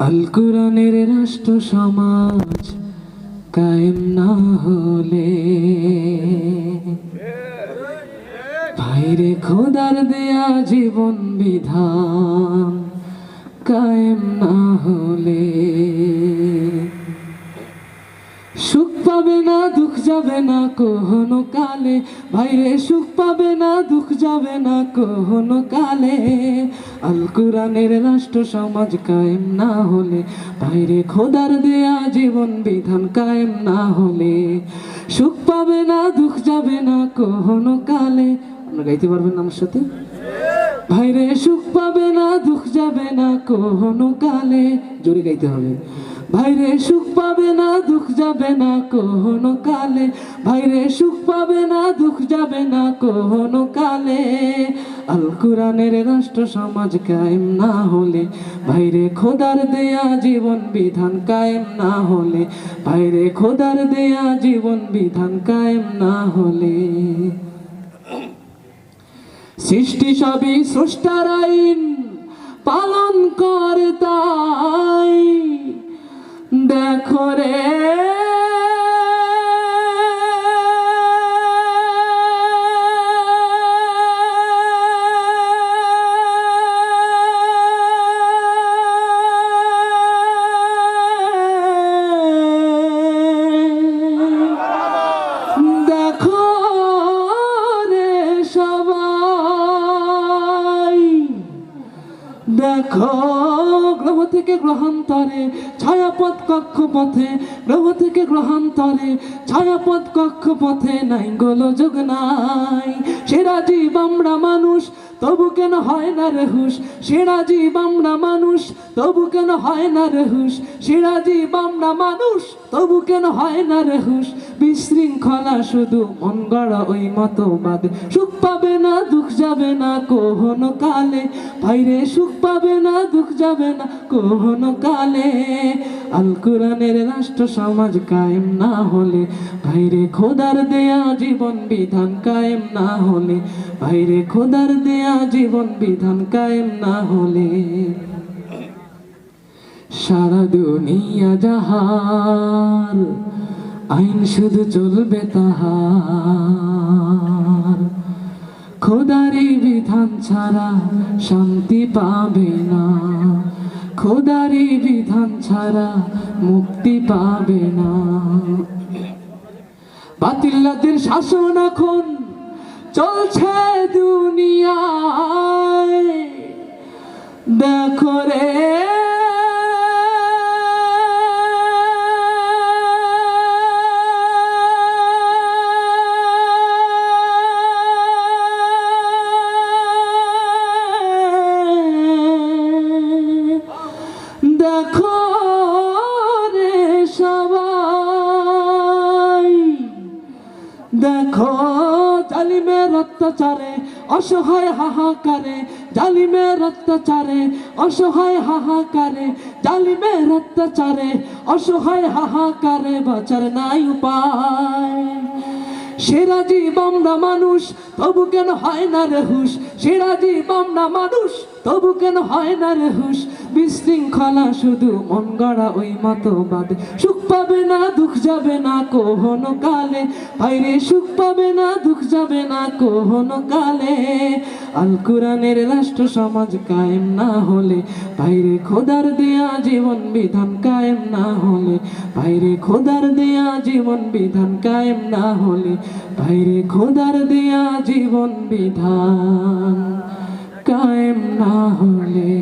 আল কোরআনের রাষ্ট্র সমাজ কায়েম না হলে ভাইরে খোদার দেয়া জীবন বিধান কায়েম না হলে সুখ পাবে না দুঃখ যাবে না কখনো কালে। ভাইরে, সুখ পাবে না, দুঃখ যাবে না কখনো কালে। আল কোরআনের রাষ্ট্র সমাজ কায়েম না হলে, ভাইরে, খোদার দেয়া জীবন বিধান কায়েম না হলে। সুখ পাবে না, দুঃখ যাবে না কখনো কালে। আপনারা গাইতে পারবেন আমার সাথে? ভাইরে, সুখ পাবে না, দুঃখ যাবে না কখনো কালে। জোরে গাইতে হবে। ভাইরে সুখ পাবে না, দুঃখ যাবে না কখনো কালে। ভাইরে সুখ পাবে না, দুঃখ যাবে না কখনো কালে। আল কোরআনের রাষ্ট্র সমাজ কায়েম না হলে, ভাইরে খোদার দেয়া জীবন বিধান কায়েম না হলে, ভাইরে খোদার দেয়া জীবন বিধান কায়েম না হলে। সৃষ্টি সবই স্রষ্টার আইন, পালন দেখো দেখো গ্রহ থেকে গ্রহান্তরে ছায়াপথ কক্ষপথে গ্রহ থেকে গ্রহান্তরে ছায়াপথ কক্ষপথে নাই গোলযোগ নাই। সেরা জীব আমরা মানুষ তবু কেন হয় না রে হুশ? সেরা মানুষ, তবু কেন হয় না রে হুশ? সেরা মানুষ, তবু কেন হয় না রে বিশৃঙ্খলা শুধু মন গড়া ওই মতবাদ। সুখ পাবে না, দুঃখ যাবে না, কখনো কালে। ভাইরে সুখ পাবে না, দুঃখ যাবে না, কখনো কালে। আল কোরআনের রাষ্ট্র সমাজ কায়েম না হলে, ভাইরে খোদার দেয়া জীবন বিধান কায়েম না হলে, ভাইরে খোদার দেয়া জীবন বিধান কায়েম না হলে, সারা দুনিয়া যাহার আইন শুধু চলবে তাহার। খোদারি বিধান ছাড়া শান্তি পাবে না খোদারি বিধান ছাড়া মুক্তি পাবে না। বাতিল্লাদের শাসন এখন চলছে দুনিয়ায়। জালিমের অত্যাচারে, অসহায় হাহাকারে, জালিমের অত্যাচারে, অসহায় হাহাকারে, জালিমের অত্যাচারে, অসহায় হাহাকারে বাঁচার নাই উপায়। সেরা জীব আমরা মানুষ, তবু কেন হয় না রে হুশ? সেরা জীব মানুষ, তবু কেন হয় না রে হুশ? বিশৃঙ্খলা শুধু মন গড়া ওই মতবাদ। সুখ পাবে না, দুঃখ যাবে না কোহনো কালে। ভাইরে, সুখ পাবে না, দুঃখ যাবে না কোহনো কালে। আল কোরআনের রাষ্ট্র সমাজ কায়েম না হলে, ভাইরে, খোদার দেয়া জীবন বিধান কায়েম না হলে, ভাইরে, খোদার দেয়া জীবন বিধান কায়েম না হলে, ভাইরে, খোদার দেয়া জীবন বিধান কায়েম না হলে।